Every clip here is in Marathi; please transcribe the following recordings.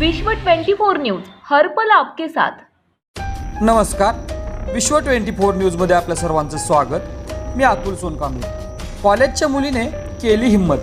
विश्व 24 न्यूज हर्पल आपके साथ. नमस्कार. विश्व ट्वेंटी फोर न्यूजमध्ये आपल्या सर्वांचं स्वागत. मी अतुल सोनकांबळे. कॉलेजच्या मुलीने केली हिंमत.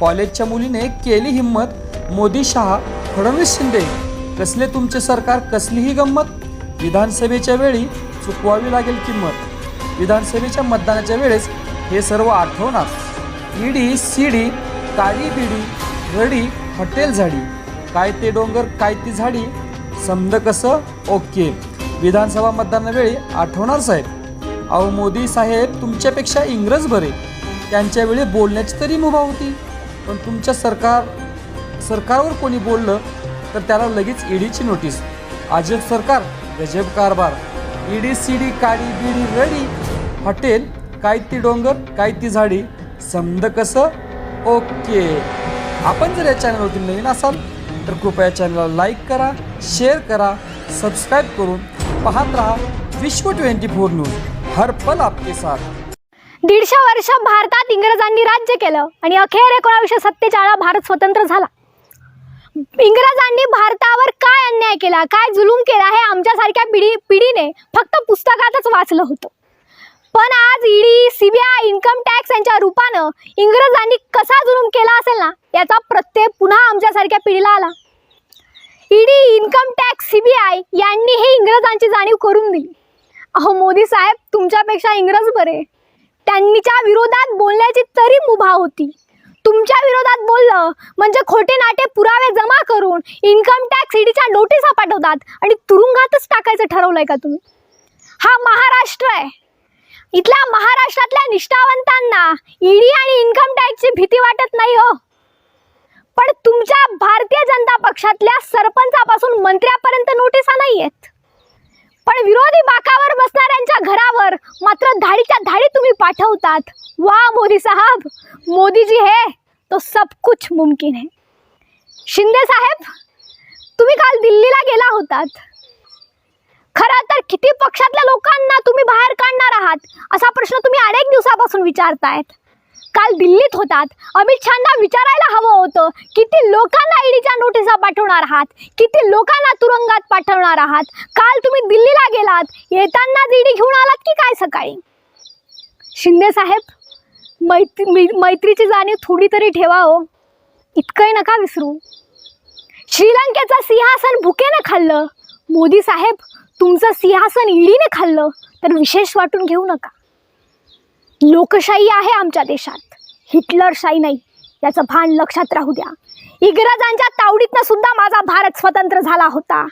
कॉलेजच्या मुलीने केली हिंमत. मोदी शहा फडणवीस शिंदे कसले तुमचे सरकार कसलीही गंमत? विधानसभेच्या वेळी चुकवावी लागेल किंमत. विधानसभेच्या मतदानाच्या वेळेस हे सर्व आठवणार. ईडी सीडी काळी बिडी रडी हॉटेल झाडी काय ते डोंगर काय ती झाडी समद कसं? ओके. विधानसभा मतदानावेळी आठवणार साहेब. अहो मोदी साहेब तुमच्यापेक्षा इंग्रज बरे. त्यांच्यावेळी बोलण्याची तरी मुभा होती. पण तुमच्या सरकार सरकारवर कोणी बोललं तर त्याला लगेच ईडीची नोटीस. अजब सरकार गजब कारभार. ईडी सीडी काडी बिडी रडी. हॉटेल काय ती डोंगर काय ती झाडी समद कसं? ओके. आपण जर या चॅनलवरती नवीन असाल तर कृपया चॅनलला लाईक करा शेअर करा सबस्क्राईब करून पाहत राहा विश्व ट्वेंटी फोर न्यूज हर पल आपके साथ. दीडशे वर्ष भारतात इंग्रजांनी राज्य केलं आणि अखेर एकोणावीसशे सत्तेचाळला भारत स्वतंत्र झाला. इंग्रजांनी भारतावर काय अन्याय केला काय जुलूम केला हे आमच्यासारख्या पिढी पिढीने फक्त पुस्तकातच वाचलं होतं. पण आज ईडी सीबीआय इन्कम टॅक्स यांच्या रूपानं इंग्रजांनी कसा जुलूम केला असेल ना याचा प्रत्यय पुन्हा आमच्यासारख्या पिढीला आला. ईडी इन्कम टॅक्स सीबीआय यांनी हे इंग्रजांची जाणीव करून दिली. अहो मोदी साहेब तुमच्यापेक्षा इंग्रज बरे. त्यांच्या विरोधात बोलण्याची तरी मुभा होती. तुमच्या विरोधात बोललं म्हणजे खोटे नाटे पुरावे जमा करून इन्कम टॅक्स ईडीच्या नोटिसा पाठवतात आणि तुरुंगातच टाकायचं ठरवलंय का तुम्ही? हा महाराष्ट्र आहे. इथल्या महाराष्ट्रातल्या निष्ठावंतांना ईडी आणि इन्कम टॅक्सची भीती वाटत नाही हो. पण तुमच्या भारतीय जनता पक्षातल्या सरपंचापासून मंत्र्यापर्यंत नोटिसा नाही आहेत पण विरोधी बाकावर बसणाऱ्यांच्या घरावर मात्र धाडीच्या धाडी तुम्ही पाठवतात. वा मोदी साहब मोदीजी हे है तो सब कुछ मुमकिन है. शिंदे साहेब तुम्ही काल दिल्लीला गेला होतात. खरं तर किती पक्षातल्या लोकांना तुम्ही बाहेर काढणार आहात? असा प्रश्न तुम्ही अनेक दिवसापासून विचारतायत. काल दिल्लीत होतात. अमित शहाना विचारायला हवं होतं किती लोकांना ईडीच्या नोटिसा पाठवणार आहात? किती लोकांना तुरुंगात पाठवणार आहात? काल तुम्ही दिल्लीला गेलात. येताना ईडी घेऊन आलात की काय सकाळी? शिंदे साहेब मैत्री मी- मैत्रीची जाणीव थोडी तरी ठेवा हो. इतकंही नका विसरू. श्रीलंकेचं सिंहासन भुकेनं खाल्लं. मोदी साहेब तुमचं सिंहासन ईडीने खाल्लं तर विशेष वाटून घेऊ नका. लोकशाही आहे आमच्या देशात. हिटलरशाही नाही याचं भान लक्षात राहू द्या. इंग्रजांच्या तावडीतनं सुद्धा माझा भारत स्वतंत्र झाला होता.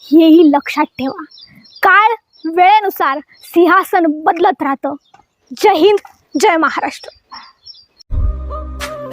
हेही लक्षात ठेवा. काळ वेळेनुसार सिंहासन बदलत राहतं. जय हिंद जय महाराष्ट्र.